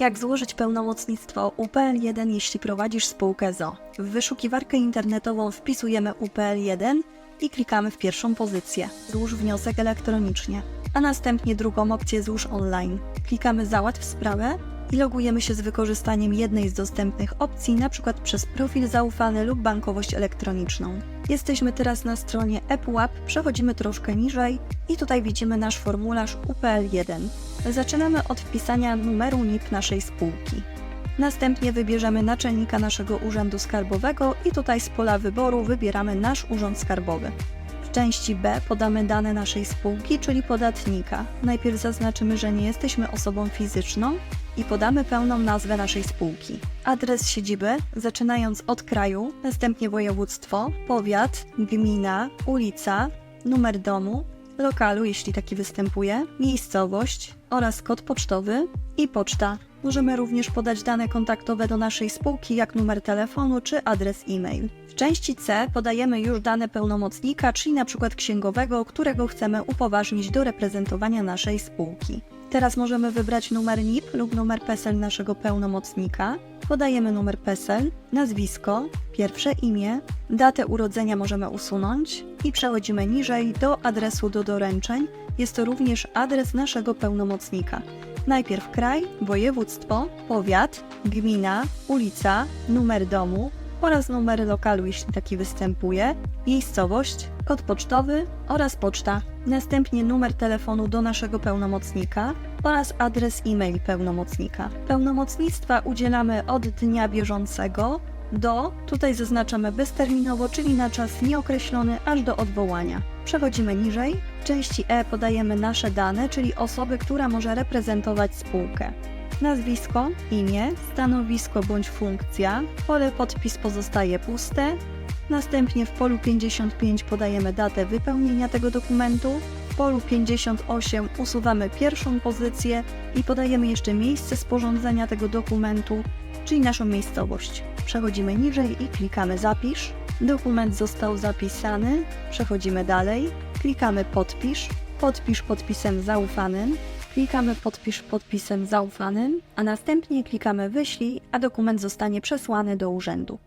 Jak złożyć pełnomocnictwo UPL1, jeśli prowadzisz spółkę ZO? W wyszukiwarkę internetową wpisujemy UPL1 i klikamy w pierwszą pozycję Złóż wniosek elektronicznie, a następnie drugą opcję Złóż online. Klikamy Załatw sprawę i logujemy się z wykorzystaniem jednej z dostępnych opcji, np. przez profil zaufany lub bankowość elektroniczną. Jesteśmy teraz na stronie ePUAP, przechodzimy troszkę niżej i tutaj widzimy nasz formularz UPL1. Zaczynamy od wpisania numeru NIP naszej spółki. Następnie wybierzemy naczelnika naszego urzędu skarbowego i tutaj z pola wyboru wybieramy nasz urząd skarbowy. W części B podamy dane naszej spółki, czyli podatnika. Najpierw zaznaczymy, że nie jesteśmy osobą fizyczną i podamy pełną nazwę naszej spółki. Adres siedziby, zaczynając od kraju, następnie województwo, powiat, gmina, ulica, numer domu, lokalu, jeśli taki występuje, miejscowość oraz kod pocztowy i poczta. Możemy również podać dane kontaktowe do naszej spółki, jak numer telefonu czy adres e-mail. W części C podajemy już dane pełnomocnika, czyli np. księgowego, którego chcemy upoważnić do reprezentowania naszej spółki. Teraz możemy wybrać numer NIP lub numer PESEL naszego pełnomocnika. Podajemy numer PESEL, nazwisko, pierwsze imię, datę urodzenia możemy usunąć i przechodzimy niżej do adresu do doręczeń. Jest to również adres naszego pełnomocnika. Najpierw kraj, województwo, powiat, gmina, ulica, numer domu oraz numer lokalu, jeśli taki występuje, miejscowość, kod pocztowy oraz poczta. Następnie numer telefonu do naszego pełnomocnika oraz adres e-mail pełnomocnika. Pełnomocnictwa udzielamy od dnia bieżącego do, tutaj zaznaczamy bezterminowo, czyli na czas nieokreślony aż do odwołania. Przechodzimy niżej. W części E podajemy nasze dane, czyli osoby, która może reprezentować spółkę. Nazwisko, imię, stanowisko bądź funkcja, pole podpis pozostaje puste. Następnie w polu 55 podajemy datę wypełnienia tego dokumentu. W polu 58 usuwamy pierwszą pozycję i podajemy jeszcze miejsce sporządzenia tego dokumentu, czyli naszą miejscowość. Przechodzimy niżej i klikamy zapisz. Dokument został zapisany. Przechodzimy dalej. Klikamy podpisz. Podpisz podpisem zaufanym. Klikamy podpisz podpisem zaufanym, a następnie klikamy wyślij, a dokument zostanie przesłany do urzędu.